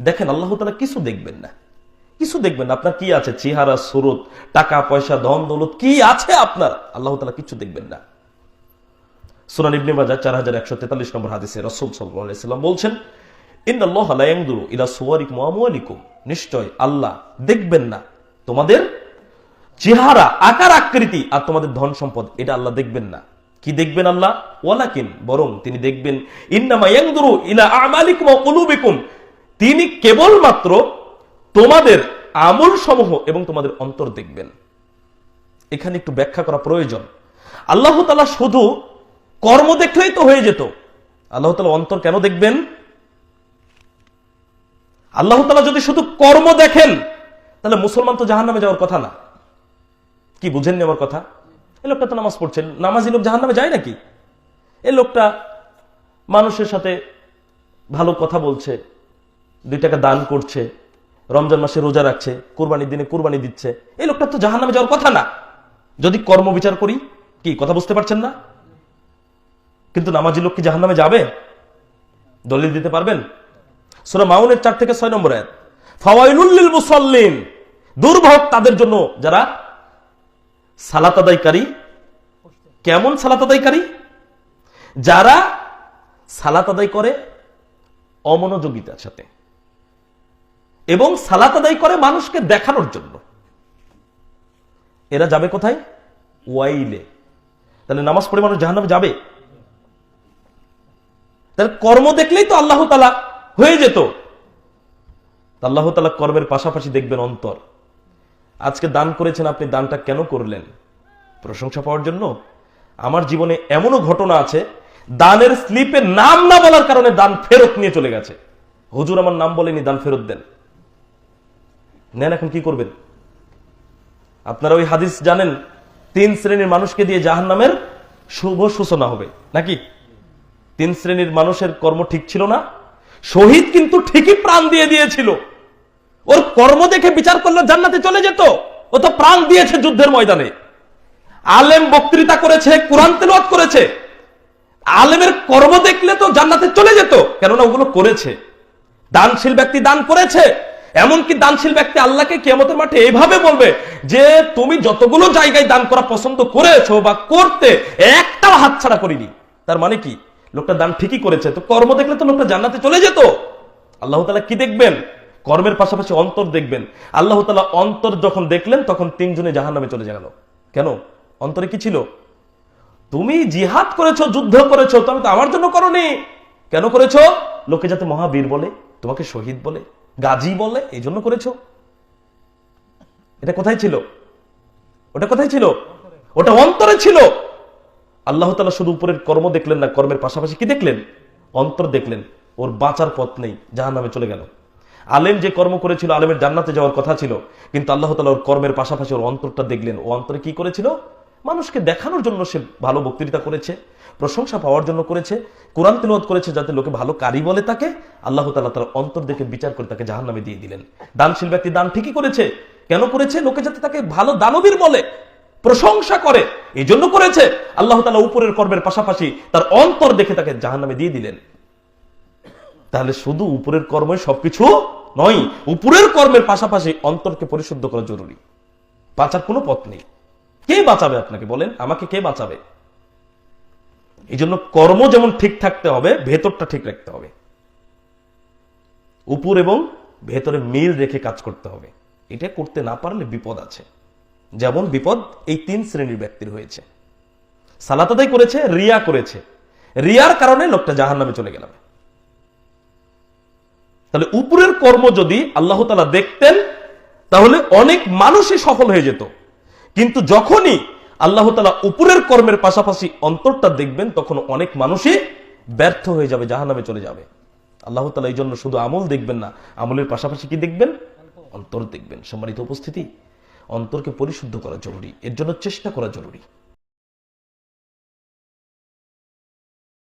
দেখেন আল্লাহ তালা কিছু দেখবেন না। কিছু দেখবেন আপনার কি আছে? চেহারা, সুরত, টাকা, পয়সা, ধন, দৌলত, কি আছে আপনার? আল্লাহ তালা কিছু দেখবেন না। সুনান ইবনে বাজার চার হাজার একশো তেতাল্লিশ নম্বর হাদিসে রসুল সাল্লাম বলছেন ইলা সুওয়ারিকুম ওয়া আমওয়ালিকুম নিশ্চয় আল্লাহ দেখবেন না। তোমাদের চেহারা, আকার, আকৃতি আর তোমাদের ধন সম্পদ, এটা আল্লাহ দেখবেন না। কি দেখবেন আল্লাহ? ওয়ালাকিন, বরং তিনি দেখবেন, ইন্নামা ইয়ানজুরু ইলা আমালিকুম তিনি কেবলমাত্র তোমাদের আমল সমূহ এবং তোমাদের অন্তর দেখবেন। এখানে একটু ব্যাখ্যা করা প্রয়োজন। আল্লাহ তালা শুধু কর্ম দেখলেই তো হয়ে যেত। আল্লাহ তালা অন্তর কেন দেখবেন? আল্লাহ তালা যদি শুধু কর্ম দেখেন, তাহলে মুসলমান তো জাহান নামে যাওয়ার কথা না। কি, বুঝেননি আমার কথা? এই লোকটা তো নামাজ পড়ছেন নামাজি লোক জাহান নামে যায় নাকি? এই লোকটা মানুষের সাথে ভালো কথা বলছে। দুই টাকা দান করছে, রমজান মাসে রোজা রাখছে, কোরবানির দিনে কোরবানি দিচ্ছে। এই লোকটা তো জাহান নামে যাওয়ার কথা না। যদি কর্ম বিচার করি, কি, কথা বুঝতে পারছেন না? কিন্তু নামাজি লোক কি জাহান নামে যাবে? দলিল দিতে পারবেন? সুরা মাউনের চার থেকে ছয় নম্বর এক ফাওয়াইলুল্লিল মুসল্লিন। দুর্ভোগ তাদের জন্য যারা সালাত আদায়কারী, কেমন সালাত আদায়কারী? যারা সালাত আদায় করে অমনোযোগিতার সাথে। এবং সালাত আদায় করে মানুষকে দেখানোর জন্য। এরা যাবে কোথায়? ওয়াইলে। তাহলে নামাজ পড়ে মানুষ জাহান্নামে যাবে? তাহলে কর্ম দেখলেই তো আল্লাহ তালা হয়ে যেত। আল্লাহ তালা কর্মের পাশাপাশি দেখবেন অন্তর। আজকে দান করেছেন, আপনি দানটা কেন করলেন? প্রশংসা পাওয়ার জন্য। আমার জীবনে এমনও ঘটনা আছে, দানের স্লিপে নাম না বলার কারণে দান ফেরত নিয়ে চলে গেছে। হুজুর আমার নাম বলেনি, দান ফেরত দেন। নেন এখন কি করবেন? আপনারা ওই হাদিস জানেন, তিন শ্রেণির মানুষকে দিয়ে জাহান নামের শুভ সূচনা হবে, নাকি? তিন শ্রেণির মানুষের কর্ম ঠিক ছিল না, শহীদ কিন্তু ঠিকই প্রাণ দিয়ে দিয়েছিল। ওর কর্ম দেখে বিচার করলে, জান্নাতে চলে যেত, ও তো প্রাণ দিয়েছে যুদ্ধের ময়দানে। আলেম বক্তৃতা করেছে, কোরআন তেলাওয়াত করেছে। আলেমের কর্ম দেখলে তো জান্নাতে চলে যেত, কেননা ওগুলো করেছে। দানশীল ব্যক্তি দান করেছে এমনকি দানশীল ব্যক্তি আল্লাহকে কিয়ামতের মাঠে এইভাবে বলবে যে, তুমি যতগুলো জায়গায় দান করা পছন্দ করেছ বা করতে, একটাও হাতছাড়া করিনি। তার মানে কি? লোকটা দান ঠিকই করেছে। তো কর্ম দেখলে তো লোকটা জান্নাতে চলে যেত। আল্লাহ তালা কি দেখবেন? কর্মের পাশাপাশি অন্তর দেখবেন। আল্লাহ তালা অন্তর যখন দেখলেন, তখন তিনজনে জাহান নামে চলে গেল। কেন? অন্তরে কি ছিল? তুমি জিহাদ করেছ, যুদ্ধ করেছ, তুমি তো আমার জন্য করনি। কেন করেছ? লোকে যাতে মহাবীর বলে, তোমাকে শহীদ বলে গাজী বলে এই জন্য করেছ। এটা কোথায় ছিল? ওটা কোথায় ছিল? ওটা অন্তরে ছিল। আল্লাহ তালা শুধু উপরের কর্ম দেখলেন না, কর্মের পাশাপাশি কি দেখলেন? অন্তর দেখলেন। ওর বাঁচার পথ নেই জাহান নামে চলে গেল। আলেম যে কর্ম করেছিল, আলেমের জান্নাতে যাওয়ার কথা ছিল, কিন্তু আল্লাহ তালা ওর কর্মের পাশাপাশি ওর অন্তরটা দেখলেন। ও অন্তরে কি করেছিল? মানুষকে দেখানোর জন্য সে ভালো বক্তৃতা করেছে, প্রশংসা পাওয়ার জন্য করেছে, কোরআন তিলওয়াত করেছে যাতে লোকে ভালো কারি বলে তাকে, আল্লাহ তালা তার অন্তর দেখে বিচার করে তাকে জাহান নামে দিয়ে দিলেন। দানশীল ব্যক্তি দান ঠিকই করেছে। কেন করেছে? লোকে যাতে তাকে ভালো দানবীর বলে, প্রশংসা করে এই জন্য করেছে। আল্লাহ তালা উপরের কর্মের পাশাপাশি তার অন্তর দেখে তাকে জাহান নামে দিয়ে দিলেন। তাহলে শুধু উপরের কর্মই সবকিছু নয়, উপরের কর্মের পাশাপাশি অন্তরকে পরিশুদ্ধ করা জরুরি। বাঁচার কোনো পথ নেই। কে বাঁচাবে আপনাকে বলেন? আমাকে কে বাঁচাবে? এই জন্য কর্ম যেমন ঠিক থাকতে হবে, ভেতরটা ঠিক রাখতে হবে। উপর এবং ভেতরে মিল রেখে কাজ করতে হবে। এটা করতে না পারলে বিপদ আছে। যেমন বিপদ এই তিন শ্রেণির ব্যক্তির হয়েছে। সালাতাদাই করেছে, রিয়া করেছে। রিয়ার কারণে লোকটা জাহান নামে চলে গেলাম তাহলে উপরের কর্ম যদি আল্লাহ তালা দেখতেন, তাহলে অনেক মানুষই সফল হয়ে যেত। কিন্তু যখনই আল্লাহ তালা উপরের কর্মের পাশাপাশি অন্তরটা দেখবেন, তখন অনেক মানুষই ব্যর্থ হয়ে যাবে জাহান নামে চলে যাবে। আল্লাহ তালা এই জন্য শুধু আমল দেখবেন না, আমলের পাশাপাশি কি দেখবেন? অন্তর দেখবেন। সম্মানিত উপস্থিতি, অন্তরকে পরিশুদ্ধ করা জরুরি, এর জন্য চেষ্টা করা জরুরি।